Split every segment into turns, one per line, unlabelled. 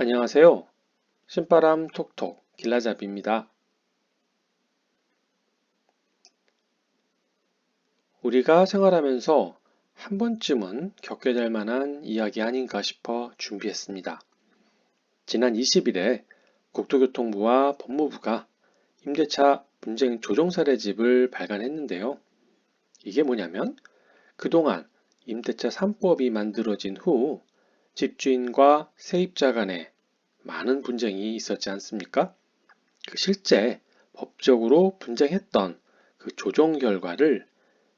안녕하세요. 신바람 톡톡 길라잡이입니다. 우리가 생활하면서 한 번쯤은 겪게 될 만한 이야기 아닌가 싶어 준비했습니다. 지난 20일에 국토교통부와 법무부가 임대차 분쟁 조정 사례집을 발간했는데요. 이게 뭐냐면 그동안 임대차 3법이 만들어진 후 집주인과 세입자 간에 많은 분쟁이 있었지 않습니까? 그 실제 법적으로 분쟁했던 그 조정 결과를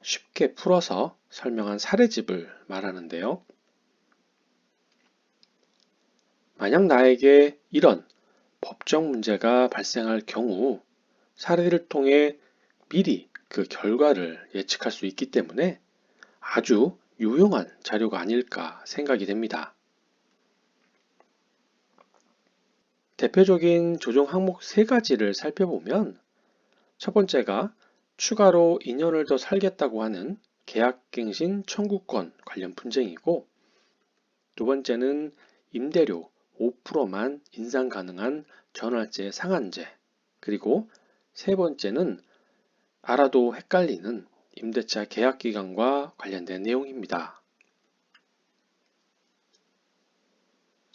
쉽게 풀어서 설명한 사례집을 말하는데요. 만약 나에게 이런 법적 문제가 발생할 경우 사례를 통해 미리 그 결과를 예측할 수 있기 때문에 아주 유용한 자료가 아닐까 생각이 됩니다. 대표적인 조정 항목 세 가지를 살펴보면 첫 번째가 추가로 2년을 더 살겠다고 하는 계약갱신 청구권 관련 분쟁이고 두 번째는 임대료 5%만 인상 가능한 전월제 상한제 그리고 세 번째는 알아도 헷갈리는 임대차 계약 기간과 관련된 내용입니다.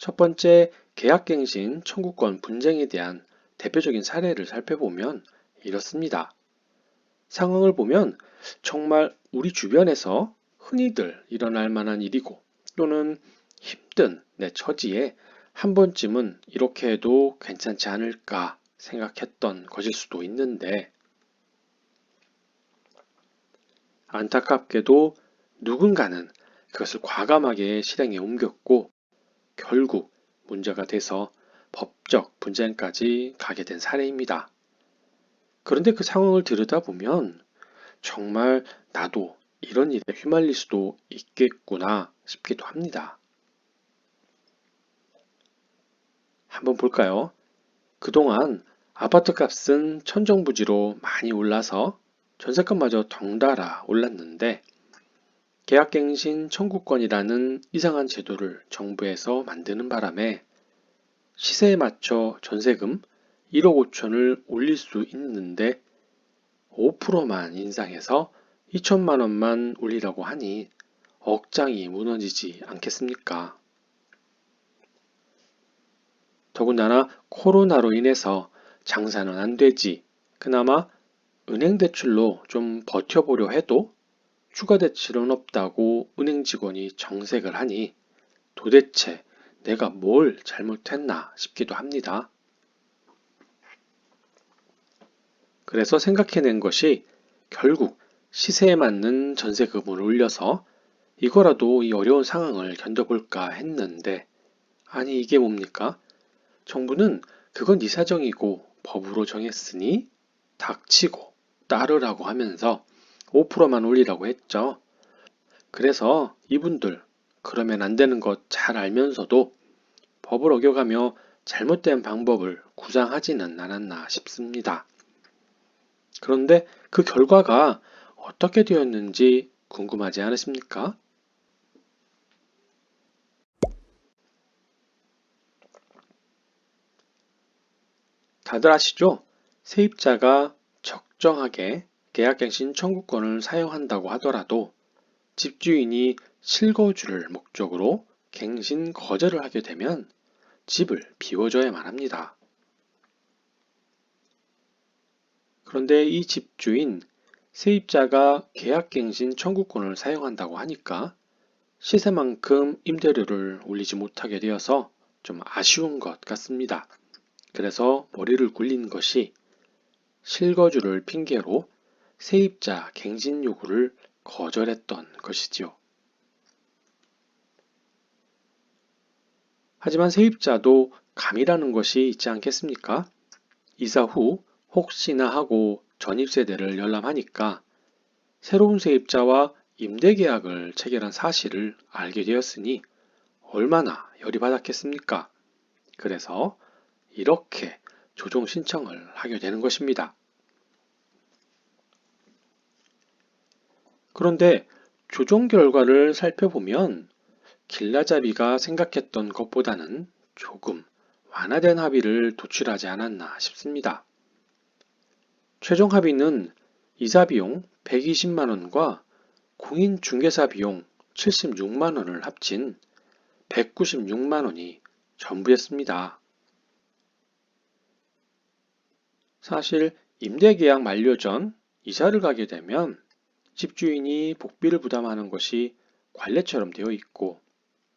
첫 번째 계약갱신 청구권 분쟁에 대한 대표적인 사례를 살펴보면 이렇습니다. 상황을 보면 정말 우리 주변에서 흔히들 일어날 만한 일이고 또는 힘든 내 처지에 한 번쯤은 이렇게 해도 괜찮지 않을까 생각했던 것일 수도 있는데 안타깝게도 누군가는 그것을 과감하게 실행에 옮겼고 결국 문제가 돼서 법적 분쟁까지 가게 된 사례입니다. 그런데 그 상황을 들여다보면 정말 나도 이런 일에 휘말릴 수도 있겠구나 싶기도 합니다. 한번 볼까요? 그동안 아파트 값은 천정부지로 많이 올라서 전세값마저 덩달아 올랐는데 계약갱신 청구권이라는 이상한 제도를 정부에서 만드는 바람에 시세에 맞춰 전세금 1억 5천을 올릴 수 있는데 5%만 인상해서 2천만 원만 올리라고 하니 억장이 무너지지 않겠습니까? 더군다나 코로나로 인해서 장사는 안 되지 그나마 은행 대출로 좀 버텨보려 해도 추가 대출은 없다고 은행 직원이 정색을 하니 도대체 내가 뭘 잘못했나 싶기도 합니다. 그래서 생각해낸 것이 결국 시세에 맞는 전세금을 올려서 이거라도 이 어려운 상황을 견뎌볼까 했는데 아니 이게 뭡니까? 정부는 그건 네 사정이고 법으로 정했으니 닥치고 따르라고 하면서 5%만 올리라고 했죠. 그래서 이분들 그러면 안 되는 것 잘 알면서도 법을 어겨가며 잘못된 방법을 구상하지는 않았나 싶습니다. 그런데 그 결과가 어떻게 되었는지 궁금하지 않으십니까? 다들 아시죠? 세입자가 적정하게 계약갱신 청구권을 사용한다고 하더라도 집주인이 실거주를 목적으로 갱신 거절을 하게 되면 집을 비워줘야만 합니다. 그런데 이 집주인, 세입자가 계약갱신 청구권을 사용한다고 하니까 시세만큼 임대료를 올리지 못하게 되어서 좀 아쉬운 것 같습니다. 그래서 머리를 굴린 것이 실거주를 핑계로 세입자 갱신 요구를 거절했던 것이지요. 하지만 세입자도 감이라는 것이 있지 않겠습니까? 이사 후 혹시나 하고 전입세대를 열람하니까 새로운 세입자와 임대계약을 체결한 사실을 알게 되었으니 얼마나 열이 받았겠습니까? 그래서 이렇게 조정 신청을 하게 되는 것입니다. 그런데 조정 결과를 살펴보면 길라잡이가 생각했던 것보다는 조금 완화된 합의를 도출하지 않았나 싶습니다. 최종 합의는 이사 비용 120만원과 공인 중개사 비용 76만원을 합친 196만원이 전부였습니다. 사실 임대계약 만료 전 이사를 가게 되면 집주인이 복비를 부담하는 것이 관례처럼 되어 있고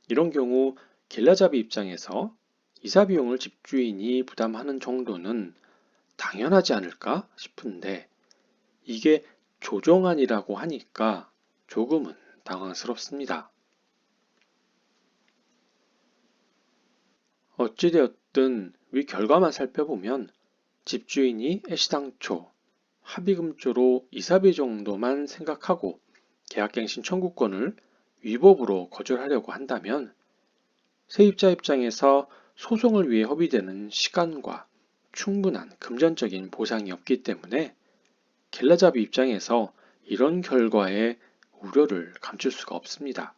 이런 경우 겔라잡이 입장에서 이사 비용을 집주인이 부담하는 정도는 당연하지 않을까 싶은데 이게 조정안이라고 하니까 조금은 당황스럽습니다. 어찌되었든 위 결과만 살펴보면 집주인이 애시당초 합의금조로 이사비 정도만 생각하고 계약갱신 청구권을 위법으로 거절하려고 한다면 세입자 입장에서 소송을 위해 허비되는 시간과 충분한 금전적인 보상이 없기 때문에 겔라잡이 입장에서 이런 결과에 우려를 감출 수가 없습니다.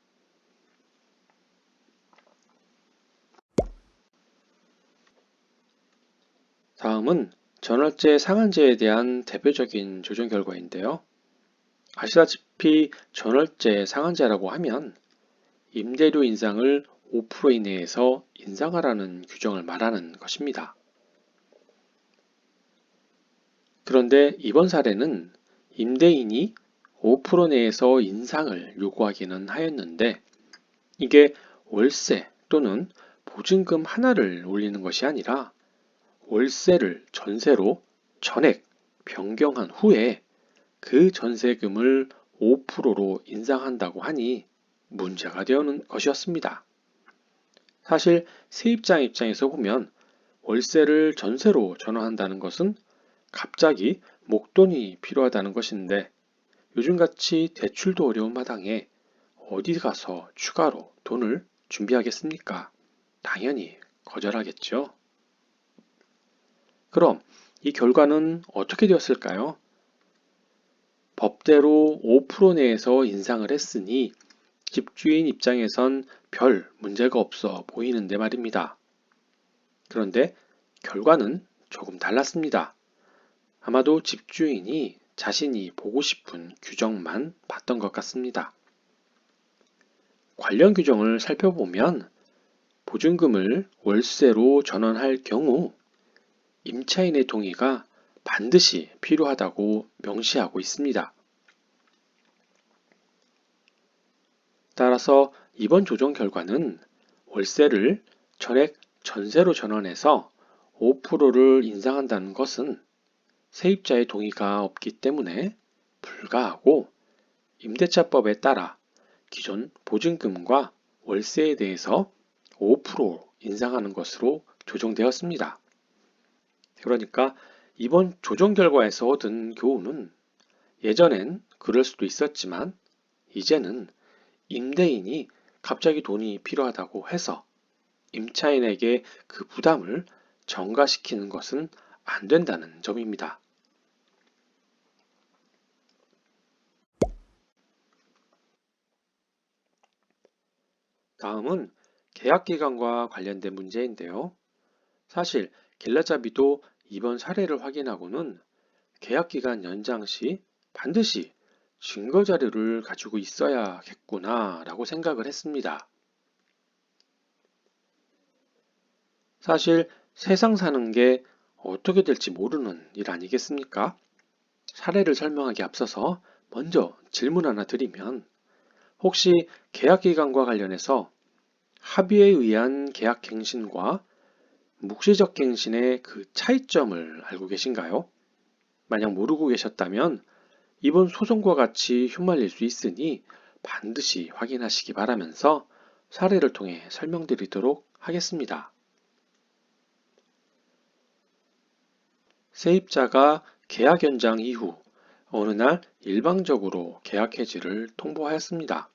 다음은 전월제 상한제에 대한 대표적인 조정 결과인데요. 아시다시피 전월제 상한제라고 하면 임대료 인상을 5% 이내에서 인상하라는 규정을 말하는 것입니다. 그런데 이번 사례는 임대인이 5% 내에서 인상을 요구하기는 하였는데 이게 월세 또는 보증금 하나를 올리는 것이 아니라 월세를 전세로 전액 변경한 후에 그 전세금을 5%로 인상한다고 하니 문제가 되는 것이었습니다. 사실 세입자 입장에서 보면 월세를 전세로 전환한다는 것은 갑자기 목돈이 필요하다는 것인데 요즘같이 대출도 어려운 마당에 어디 가서 추가로 돈을 준비하겠습니까? 당연히 거절하겠죠. 그럼 이 결과는 어떻게 되었을까요? 법대로 5% 내에서 인상을 했으니 집주인 입장에선 별 문제가 없어 보이는데 말입니다. 그런데 결과는 조금 달랐습니다. 아마도 집주인이 자신이 보고 싶은 규정만 봤던 것 같습니다. 관련 규정을 살펴보면 보증금을 월세로 전환할 경우 임차인의 동의가 반드시 필요하다고 명시하고 있습니다. 따라서 이번 조정 결과는 월세를 전액 전세로 전환해서 5%를 인상한다는 것은 세입자의 동의가 없기 때문에 불가하고 임대차법에 따라 기존 보증금과 월세에 대해서 5% 인상하는 것으로 조정되었습니다. 그러니까 이번 조정 결과에서 얻은 교훈은 예전엔 그럴 수도 있었지만 이제는 임대인이 갑자기 돈이 필요하다고 해서 임차인에게 그 부담을 전가시키는 것은 안 된다는 점입니다. 다음은 계약 기간과 관련된 문제인데요. 사실 겔라잡이도 이번 사례를 확인하고는 계약기간 연장 시 반드시 증거 자료를 가지고 있어야겠구나 라고 생각을 했습니다. 사실 세상 사는 게 어떻게 될지 모르는 일 아니겠습니까? 사례를 설명하기 앞서서 먼저 질문 하나 드리면 혹시 계약기간과 관련해서 합의에 의한 계약갱신과 묵시적 갱신의 그 차이점을 알고 계신가요? 만약 모르고 계셨다면 이번 소송과 같이 휘말릴 수 있으니 반드시 확인하시기 바라면서 사례를 통해 설명드리도록 하겠습니다. 세입자가 계약 연장 이후 어느 날 일방적으로 계약 해지를 통보하였습니다.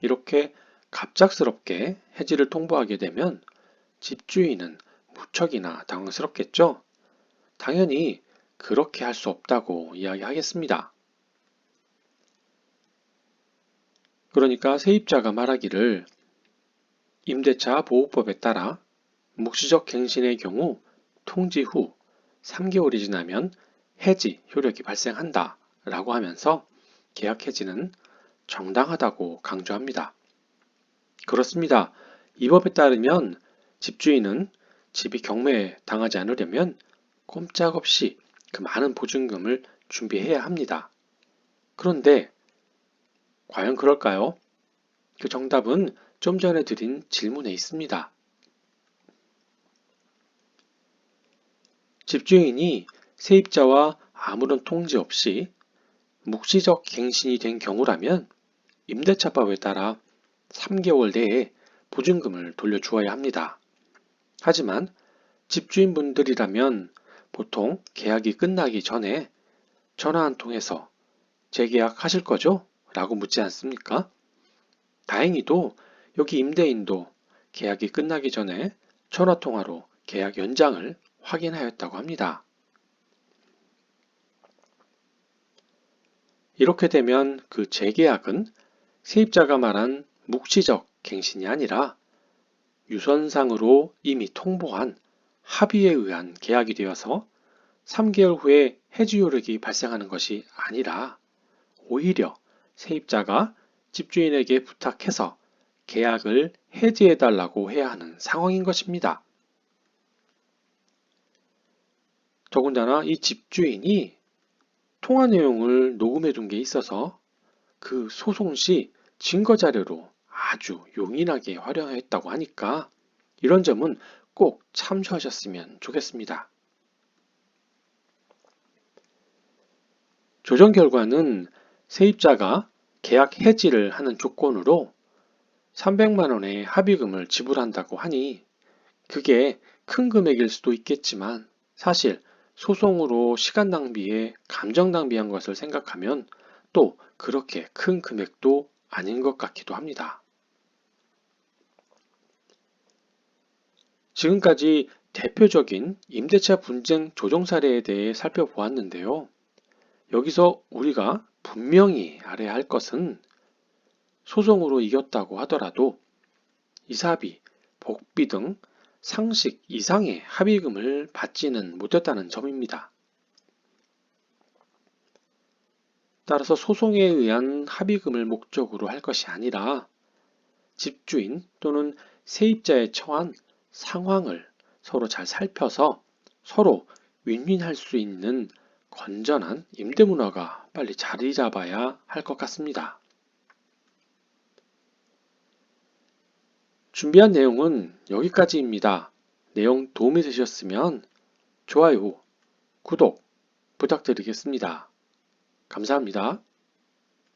이렇게 갑작스럽게 해지를 통보하게 되면 집주인은 무척이나 당황스럽겠죠? 당연히 그렇게 할 수 없다고 이야기하겠습니다. 그러니까 세입자가 말하기를 임대차 보호법에 따라 묵시적 갱신의 경우 통지 후 3개월이 지나면 해지 효력이 발생한다 라고 하면서 계약 해지는 정당하다고 강조합니다. 그렇습니다. 이 법에 따르면 집주인은 집이 경매에 당하지 않으려면 꼼짝없이 그 많은 보증금을 준비해야 합니다. 그런데 과연 그럴까요? 그 정답은 좀 전에 드린 질문에 있습니다. 집주인이 세입자와 아무런 통지 없이 묵시적 갱신이 된 경우라면 임대차법에 따라 3개월 내에 보증금을 돌려주어야 합니다. 하지만 집주인분들이라면 보통 계약이 끝나기 전에 전화 한 통해서 재계약 하실 거죠? 라고 묻지 않습니까? 다행히도 여기 임대인도 계약이 끝나기 전에 전화통화로 계약 연장을 확인하였다고 합니다. 이렇게 되면 그 재계약은 세입자가 말한 묵시적 갱신이 아니라 유선상으로 이미 통보한 합의에 의한 계약이 되어서 3개월 후에 해지 효력이 발생하는 것이 아니라 오히려 세입자가 집주인에게 부탁해서 계약을 해지해 달라고 해야 하는 상황인 것입니다. 더군다나 이 집주인이 통화 내용을 녹음해 둔 게 있어서 그 소송 시 증거 자료로 아주 용인하게 활용했다고 하니까 이런 점은 꼭 참조하셨으면 좋겠습니다. 조정 결과는 세입자가 계약 해지를 하는 조건으로 300만 원의 합의금을 지불한다고 하니 그게 큰 금액일 수도 있겠지만 사실 소송으로 시간 낭비에 감정 낭비한 것을 생각하면 또 그렇게 큰 금액도 아닌 것 같기도 합니다. 지금까지 대표적인 임대차 분쟁 조정 사례에 대해 살펴보았는데요. 여기서 우리가 분명히 알아야 할 것은 소송으로 이겼다고 하더라도 이사비, 복비 등 상식 이상의 합의금을 받지는 못했다는 점입니다. 따라서 소송에 의한 합의금을 목적으로 할 것이 아니라 집주인 또는 세입자에 처한 상황을 서로 잘 살펴서 서로 윈윈할 수 있는 건전한 임대 문화가 빨리 자리 잡아야 할 것 같습니다. 준비한 내용은 여기까지입니다. 내용 도움이 되셨으면 좋아요, 구독 부탁드리겠습니다. 감사합니다.